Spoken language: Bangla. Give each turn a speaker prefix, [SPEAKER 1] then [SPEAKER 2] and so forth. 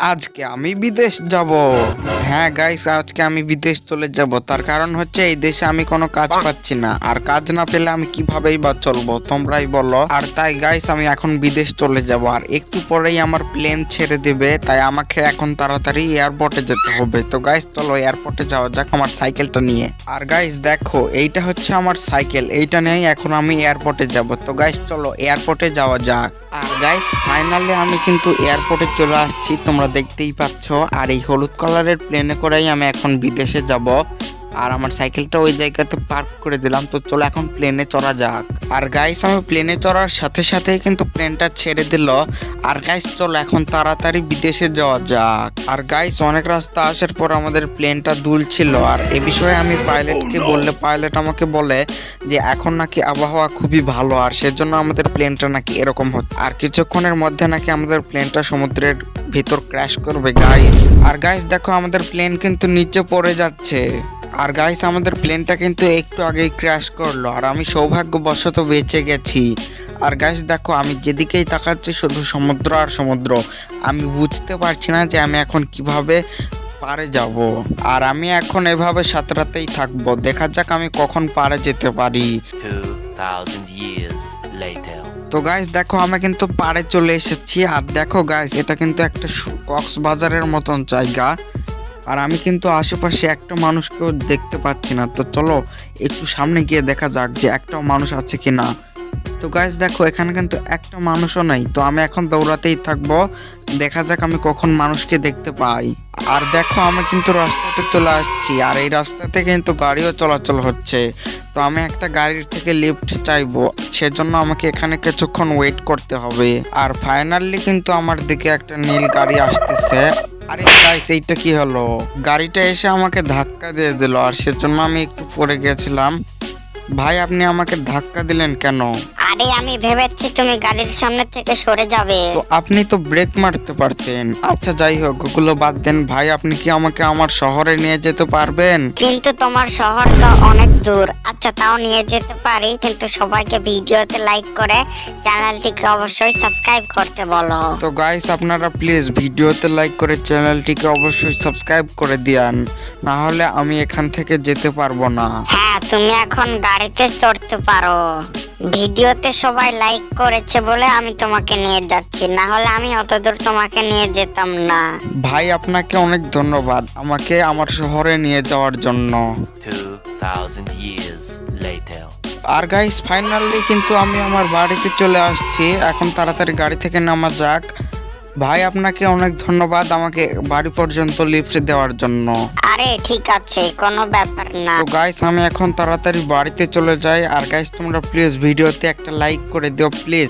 [SPEAKER 1] আজকে আমি বিদেশ যাব। হ্যাঁ গাইস আজকে আমি বিদেশ চলে যাব। তার কারণ হচ্ছে এই দেশে আমি কোনো কাজ পাচ্ছি না। আর কাজ না পেলে আমি কিভাবেই বা চলবো তোমরাই বলো। আর তাই গাইস আমি এখন বিদেশ চলে যাব। আর একটু পরেই আমার প্লেন ছেড়ে দেবে তাই আমাকে এখন তাড়াতাড়ি এয়ারপোর্টে যেতে হবে। তো গাইস চলো এয়ারপোর্টে যাওয়া যাক আমার সাইকেলটা নিয়ে। আর গাইস দেখো এইটা হচ্ছে আমার সাইকেল এইটা নিয়েই এখন আমি এয়ারপোর্টে যাব। তো গাইস চলো এয়ারপোর্টে যাওয়া যাক। আর গাইস ফাইনালি আমি কিন্তু এয়ারপোর্টে চলে আসছি, তোমরা দেখতেই পাচ্ছ। আর এই হলুদ কালারের প্লেনে করেই আমি এখন বিদেশে যাব। আর আমার সাইকেলটা ওই জায়গাতে পার্ক করে দিলাম। তো চলো এখন প্লেনে চড়া যাক। আর গাইস আমি প্লেনে চড়ার সাথে সাথে কিন্তু প্লেনটা ছেড়ে দিল। আর গাইস চলো এখন তাড়াতাড়ি বিদেশে যাওয়া যাক। আর গাইস অনেক রাস্তা আসার পর আমাদের প্লেনটা দুলছিল। আর এ বিষয়ে আমি পাইলটকে বললে পাইলট আমাকে বলে যে এখন নাকি আবহাওয়া খুবই ভালো আর সেজন্য আমাদের প্লেনটা নাকি এরকম হচ্ছে। আর কিছুক্ষণের মধ্যে নাকি আমাদের প্লেনটা সমুদ্রের ভিতর ক্র্যাশ করবে গাইস আর গাইস দেখো আমাদের প্লেন কিন্তু নিচে পড়ে যাচ্ছে। আর গাইস আমাদের প্লেনটা কিন্তু একটু আগেই ক্র্যাশ করল আর আমি সৌভাগ্যবশত বেঁচে গেছি। আর গাইস দেখো আমি যেদিকেই তাকাচ্ছি শুধু সমুদ্র আর সমুদ্র। আমি বুঝতে পারছি না যে আমি এখন কীভাবে পারে যাব। আর আমি এখন এভাবে সাঁতরাতেই থাকব। দেখা যাক আমি কখন পারে যেতে পারি।
[SPEAKER 2] 2,000 years later.
[SPEAKER 1] তো গাইস দেখো আমি কিন্তু পাড়ে চলে এসেছি। আর দেখো গাইস এটা কিন্তু একটা কক্সবাজারের মতন জায়গা। আর আমি কিন্তু আশেপাশে একটা মানুষকেও দেখতে পাচ্ছি না। তো চলো একটু সামনে গিয়ে দেখা যাক যে একটা মানুষ আছে কি না। তো গাইস দেখো, এখানে কিন্তু একটা মানুষও নাই। তো আমি এখন দৌড়াতেই থাকব। দেখা যাক আমি কখন মানুষকে দেখতে পাই। আর দেখো, আমি কিন্তু রাস্তাতে চলে আসছি। আর এই রাস্তাতে কিন্তু গাড়িও চলাচল হচ্ছে। তো আমি একটা গাড়ির থেকে লিফট চাইব। সেজন্য আমাকে এখানে কিছুক্ষণ ওয়েট করতে হবে। আর ফাইনালি কিন্তু আমার দিকে একটা নীল গাড়ি আসতেছে। আরে গাইস এইটা কি হলো? গাড়িটা এসে আমাকে ধাক্কা দিয়ে দিল, আর সেজন্য আমি একটু পড়ে গেছিলাম। ভাই, আপনি আমাকে ধাক্কা দিলেন কেন?
[SPEAKER 3] আরে আমি ভেবেছি তুমি গাড়ির সামনে থেকে সরে যাবে।
[SPEAKER 1] তো আপনি তো ব্রেক মারতে পারতেন। আচ্ছা যাই হোক ওগুলো বাদ দেন। ভাই আপনি কি আমাকে আমার শহরে নিয়ে যেতে পারবেন?
[SPEAKER 3] কিন্তু তোমার শহর তো অনেক দূর। আচ্ছা তাও নিয়ে যেতে পারি কিন্তু সবাইকে ভিডিওতে লাইক করে চ্যানেলটিকে অবশ্যই সাবস্ক্রাইব করতে বলো।
[SPEAKER 1] তো গাইস আপনারা প্লিজ ভিডিওতে লাইক করে চ্যানেলটিকে অবশ্যই সাবস্ক্রাইব করে দিয়ান। না হলে আমি এখান থেকে যেতে পারব না।
[SPEAKER 3] হ্যাঁ তুমি এখন গাড়িতে চড়তে পারো। ভিডিওতে সবাই লাইক করেছে বলে আমি তোমাকে নিয়ে যাচ্ছি না হলে আমি অত দূর তোমাকে নিয়ে যেতাম না।
[SPEAKER 1] ভাই আপনাকে অনেক ধন্যবাদ। আমাকে আমার শহরে নিয়ে যাওয়ার জন্য।
[SPEAKER 2] 2,000 years later.
[SPEAKER 1] আর গাইস ফাইনালি কিন্তু আমি আমার বাড়িতে চলে আসছি। এখন তাড়াতাড়ি গাড়ি থেকে নামা যাক। ভাই আপনাকে অনেক ধন্যবাদ আমাকে বাড়ি পর্যন্ত লিফট দেওয়ার জন্য।
[SPEAKER 3] আরে ঠিক আছে, কোনো ব্যাপার না।
[SPEAKER 1] তো গাইস আমি এখন তাড়াতাড়ি বাড়িতে চলে যাই। আর গাইস তোমরা প্লিজ ভিডিওতে একটা লাইক করে দিও প্লিজ